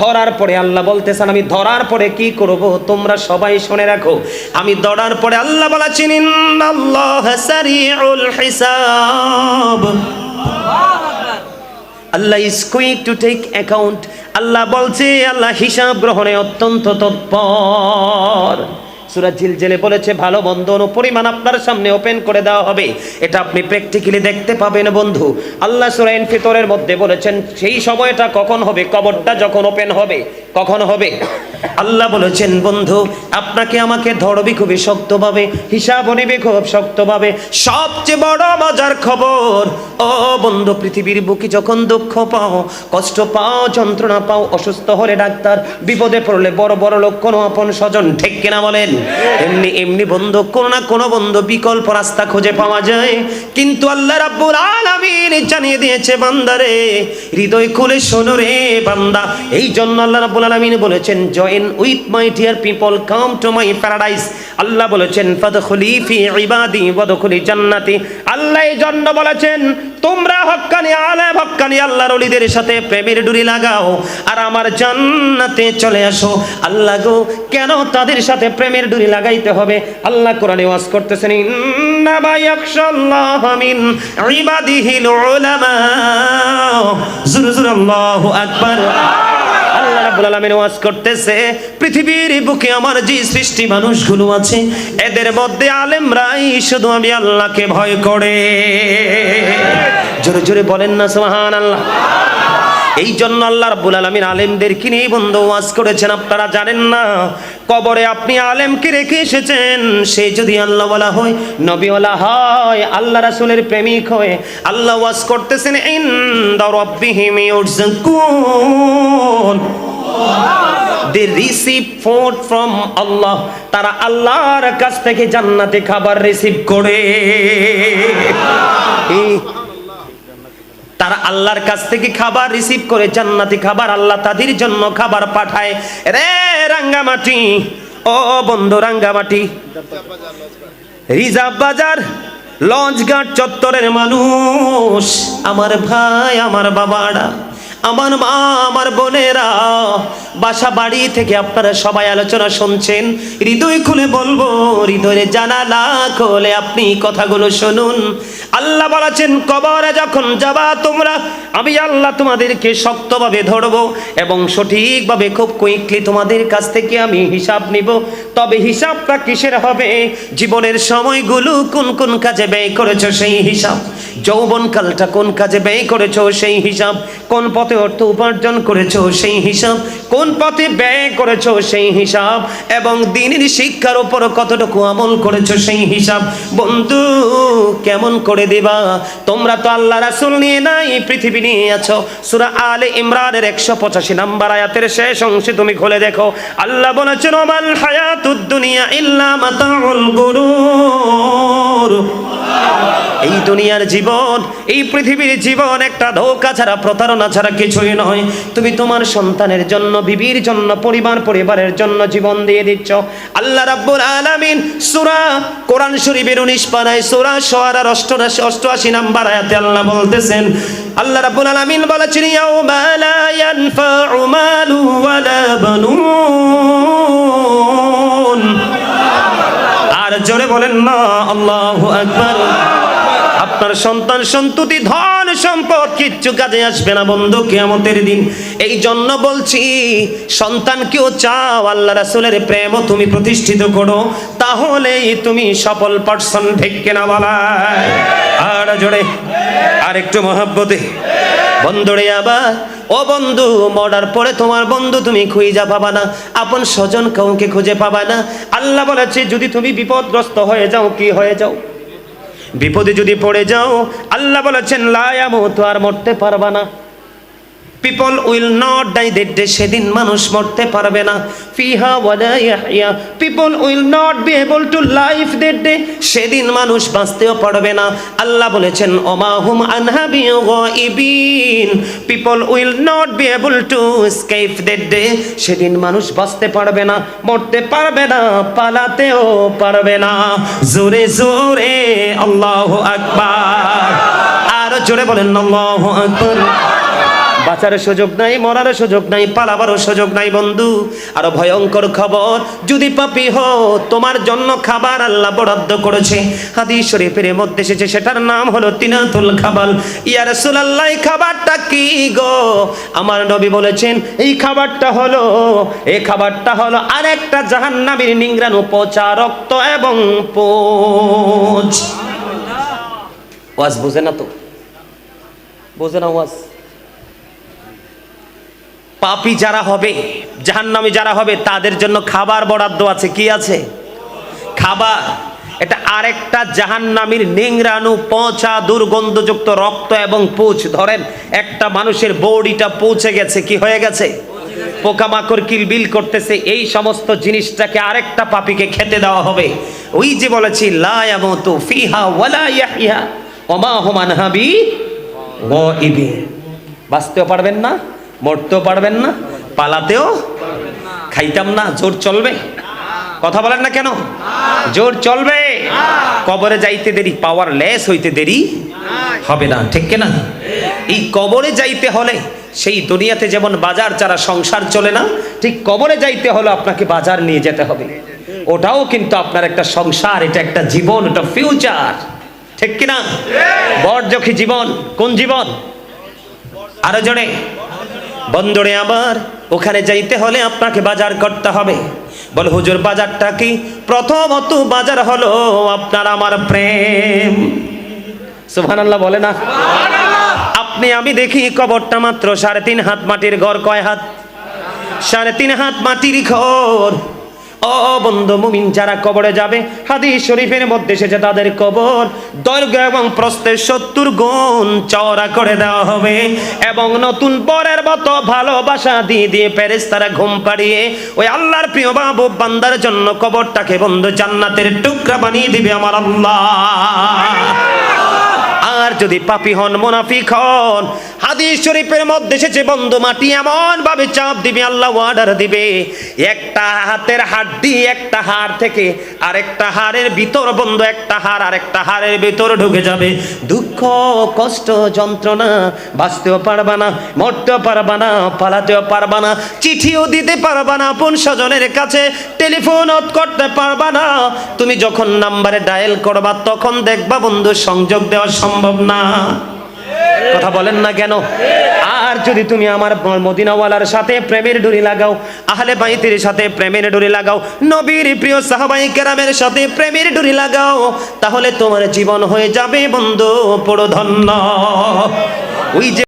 ধরার পরে আল্লাহ বলতেছেন, আমি ধরার পরে কি করব? তোমরা সবাই শুনে রাখো। আমি ধরার পরে আল্লাহ বলেছেন, ইন্নাল্লাহ সারিউল হিসাব। আল্লাহ is quick to take account আল্লাহ বলছে, আল্লাহ হিসাব গ্রহণে অত্যন্ত তৎপর। সুরা ঝিলঝিলে বলেছে, ভালো বন্ধ পরিমাণ আপনার সামনে ওপেন করে দেওয়া হবে। এটা আপনি প্র্যাকটিক্যালি দেখতে পাবেন বন্ধু। আল্লাহ সুরাইন ফিতরের মধ্যে বলেছেন, সেই সময়টা কখন হবে? কবরটা যখন ওপেন হবে, কখন হবে? আল্লাহ বলেছেন, বন্ধু, আপনাকে আমাকে ধরবি খুবই শক্তভাবে, হিসাব নিবে খুব শক্তভাবে। সবচেয়ে বড় মজার খবর, ও বন্ধু, পৃথিবীর বুকে যখন দুঃখ পাও, কষ্ট পাও, যন্ত্রণা পাও, অসুস্থ হলে ডাক্তার, বিপদে পড়লে বড় বড় লোক কোনো আপন স্বজন, ঠিক কিনা বলেন? এমনি এমনি বন্ধু, কোনো না কোনো বন্ধু বিকল্প রাস্তা খুঁজে পাওয়া যায়। কিন্তু আল্লাহ রাব্বুল আলামিন জানিয়ে দিয়েছে, বান্দারে, হৃদয় খুলে শোনো রে, বান্দা। এই জন্য আল্লাহ রাব্বুল আলামিন বলেছেন join with my dear people come to my paradise আল্লাহ বলেছেন ফাদখুলি ফি ইবাদি ওয়াদখুলি জান্নাতি আল্লাহ এই জন্য বলেছেন তোমরা হক্কানি আলে হক্কানি, আল্লাহর ওলিদের সাথে প্রেমের ডুরি লাগাও। আর আমার জান্নাতে চলে আসো। আল্লাহ গো, কেন তাদের সাথে প্রেমের ডুরি লাগাইতে হবে? আল্লাহ কোরআনে ওয়াজ করতেছেন, ইন্নামা ইয়াখশাল্লাহ মিন ইবাদিহিল উলামা। জুর জুর, আল্লাহু আকবার। আল্লাহ রাব্বুল আলামিন ওয়াজ করতেছে, পৃথিবীর বুকে আমার যে সৃষ্টি মানুষগুলো আছে, এদের মধ্যে আলেমরাই শুধু আমি আল্লাহকে ভয় করে। জোরে জোরে বলেন না, সুবহানাল্লাহ। এই জন্য আল্লাহ রাব্বুল আলামিন আলেমদেরকে নিয়ে বন্ধু ওয়াজ করেছেন, আপনারা জানেন না? কবরে আপনি আলেমকে রেখে এসেছেন, সে যদি আল্লাহ বলা হয়, নবীওয়ালা হয়, আল্লাহ রাসূলের প্রেমিক হয় আল্লাহ ওয়াজ করতেছেন, ইনদা রাব্বিহিম ইউরজাকুন। দে রিসিভ ফুড ফ্রম আল্লাহ তারা আল্লাহর কাছ থেকে জান্নাতে খাবার রিসিভ করে। তারা আল্লাহর কাছ থেকে খাবার রিসিভ করে, জান্নাতি খাবার, আল্লাহ তাদের জন্য খাবার পাঠায়। রে রাঙ্গামাটি, ও বন্ধু রাঙ্গামাটি। রিজার্ভ বাজার লঞ্চ ঘাট চত্বরের মানুষ। আমার ভাই, আমার বাবারা। আমার মা, আমার বোনেরা, বাসা বাড়ি থেকে আপনারা সবাই আলোচনা শুনছেন। হৃদয় খুলে বলব হৃদয়ে জানালা খোলে আপনি কথাগুলো শুনুন। আল্লাহ বলেছেন, কবরে যখন যাবা তোমরা, আমি আল্লাহ তোমাদেরকে শক্তভাবে ধরবো এবং সঠিকভাবে খুব কুইকলি তোমাদের কাছ থেকে আমি হিসাব নিব। তবে হিসাবটা কিসের হবে? জীবনের সময়গুলো কোন কোন কাজে ব্যয় করেছ সেই হিসাব? যৌবনকালটা কোন কাজে ব্যয় করেছ সেই হিসাব? কোন পথে অর্থ উপার্জন করেছ সেই হিসাব? কোন পথে ব্যয় করেছ সেই হিসাব? এবং দিনের শিক্ষার উপর কতটুকু আমল করেছ সেই হিসাব? বন্ধু, কেমন করে দিবা। তোমরা তো আল্লাহ রাসুল নিয়ে নাই, পৃথিবী নিয়ে আছো। সুরা আলে ইমরানের 185 নাম্বার আয়াতের শেষ অংশে তুমি খুলে দেখো, আল্লাহ বলেছেন দুনিয়া ইল্লা মাতাউল গুরুর। এই দুনিয়ার জীবন, এই পৃথিবীর জীবন একটা ধোকা ছাড়া, প্রতারণা ছাড়া কিছুই নয়। তুমি তোমার সন্তানের জন্য, বিবির জন্য, পরিবার, পরিবারের জন্য জীবন দিয়ে দিচ্ছ। আল্লাহ রাব্বুল আলামিন সূরা কোরআন শরীফের 19 পারায় সূরা শুআরার 88 88 নাম্বার আয়াতে আল্লাহ বলতেছেন, আল্লাহ রাব্বুল আলামিন বলেছেন, ইয়াউমা লা ইয়ানফাউ মালু ওয়ালা বানুন। জোরে বলেন, না, আল্লাহু আকবার। আপনার সন্তান সন্ততি, ধন সম্পদ কিচ্ছু কাজে আসবে না বন্ধু, কেয়ামতের দিন। এই জন্য বলছি সন্তানকেও চাও আল্লাহ রাসূলের প্রেমও তুমি প্রতিষ্ঠিত করো, তাহলেই তুমি সফল পার্সন ঠিক কেনা বলা আর জোরে, আর একটু মহাব্বতে। বন্ধুরে, আবার ও বন্ধু মর্ডার পরে তোমার বন্ধু তুমি খুঁজা পাবা না। আপন স্বজন কাউকে খুঁজে পাবা না। আল্লাহ বলেছে, যদি তুমি বিপদগ্রস্ত হয়ে যাও, কি হয়ে যাও? বিপদে যদি পড়ে যাও, আল্লাহ বলেছেন তো আর মরতে পারবা না। People will not die that day সেদিন মানুষ মরতে পারবে না। ফিহা ওয়ালা ইয়াহইয়া। People will not be able to life that day সেদিন মানুষ বাঁচতেও পারবে না। আল্লাহ বলেছেন, ওমা হুম আনহা বিগাইবিন people will not be able to escape that day সেদিন মানুষ বাঁচতে পারবে না, মরতে পারবে না, পালাতেও পারবে না। জোরে জোরে, আল্লাহু আকবার। আর জোরে বলেন, আল্লাহু আকবার। বাঁচার সুযোগ নাই মরার সুযোগ নাই, পালাবারও সুযোগ নাই বন্ধু। আরও ভয়ঙ্কর খবর, যদি পাপি হো তোমার জন্য খাবার আল্লাহ বরাদ্দ করেছে। হাদিস শরীফের মধ্যে এসেছে, সেটার নাম হলো তিনাতুল খাবাল। ইয়া রাসূলুল্লাহ খাবারটা কি গো? আমার নবী বলেছেন, এই খাবারটা হলো, এই খাবারটা হলো আরেকটা জাহান্নামীর নিংরানু পচা রক্ত এবং পোচ ওয়াজ বুঝে না তো? বোঝে না ওয়াজ? পাপি যারা হবে, জাহান্নামী যারা হবে, তাদের জন্য খাবার বরাদ্দ আছে, কি আছে? খাবার। এটা আরেকটা জাহান্নামীর নেংরানু পচা, দুর্গন্ধযুক্ত রক্ত এবং পুচ। ধরেন, একটা মানুষের বডিটা পৌঁছে গেছে, কি হয়ে গেছে? পোকামাকড় কিলবিল করতেছে, এই সমস্ত জিনিসটাকে আরেকটা পাপিকে খেতে দেওয়া হবে। ওই যে বলেছি, লা ইয়ামুতু ফিহা ওয়ালা ইয়াহইয়া, ওমা হাবি বাঁচতেও পারবেন না মরতেও পারবেন না, পালাতেও খাইতাম না, জোর চলবে। কথা বলেন না কেন? জোর চলবে। কবরে যাইতে দেরি পাওয়ার লেস হইতে দেরি হবে না, ঠিক না? এই কবরে যাইতে হলে সেই দুনিয়াতে যেমন বাজার ছাড়া সংসার চলে না, ঠিক কবরে যাইতে হলে আপনাকে বাজার নিয়ে যেতে হবে। ওটাও কিন্তু আপনার একটা সংসার, এটা একটা জীবন, এটা ফিউচার ঠিক কিনা বরজখী জীবন, কোন জীবন? আরও জনে বন্দরে আবার ওখানে যাইতে হলে আপনাকে বাজার করতে হবে। বল হুজুর বাজারটা কি? প্রথমত বাজার হলো আপনার আমার প্রেম। সুবহানাল্লাহ বলে না? আপনি আমি দেখি কবরটা মাত্র সাড়ে তিন হাত মাটির ঘর কয় হাত? সাড়ে তিন হাত মাটির ঘর। বন্ধু মুমিন যারা কবরে যাবে, হাদিস শরীফের মধ্যে এসেছে তাদের কবর। দৈর্ঘ্য এবং প্রস্থের সত্তর গুণ চওড়া করে দেওয়া হবে এবং নতুন বরের মতো ভালোবাসা দিয়ে দিয়ে প্যারেস তারা ঘুম পাড়িয়ে ওই আল্লাহর প্রিয় বাবু বান্দার জন্য কবরটাকে বন্ধু জান্নাতের টুকরা বানিয়ে দিবে আমার আল্লাহ। যদি পাপি হন, মোনাফিক হন, হাদিস শরীফের মধ্যে এসেছে, বন্ধু, মাটি এমন ভাবে চাপ দিবে, আল্লাহ অর্ডার দিবে। একটা হাতের হাড্ডি একটা হাড় থেকে আরেকটা হাড়ের ভিতর, বন্ধু, একটা হাড় আরেকটা হাড়ের ভিতর ঢুকে যাবে। দুঃখ, কষ্ট, যন্ত্রণা, বাঁচতেও পারবা না, মরতেও পারবা না, পালাতেও পারবা না, চিঠিও দিতে পারবা না, আপন স্বজনের কাছে টেলিফোন করতে পারবা না। তুমি যখন নাম্বারে ডায়াল করবা, তখন দেখবা, বন্ধু, সংযোগ দেওয়া সম্ভব না। কথা বলেন না কেন? আর যদি তুমি আমার মদিনাওয়ালার সাথে প্রেমের ডুরি লাগাও, আহলে বাইতের সাথে প্রেমের ডুরি লাগাও, নবীর প্রিয় সাহাবাই কেরামের সাথে প্রেমের ডুরি লাগাও, তাহলে তোমার জীবন হয়ে যাবে বন্ধু পড়ো ধন্য ওই যে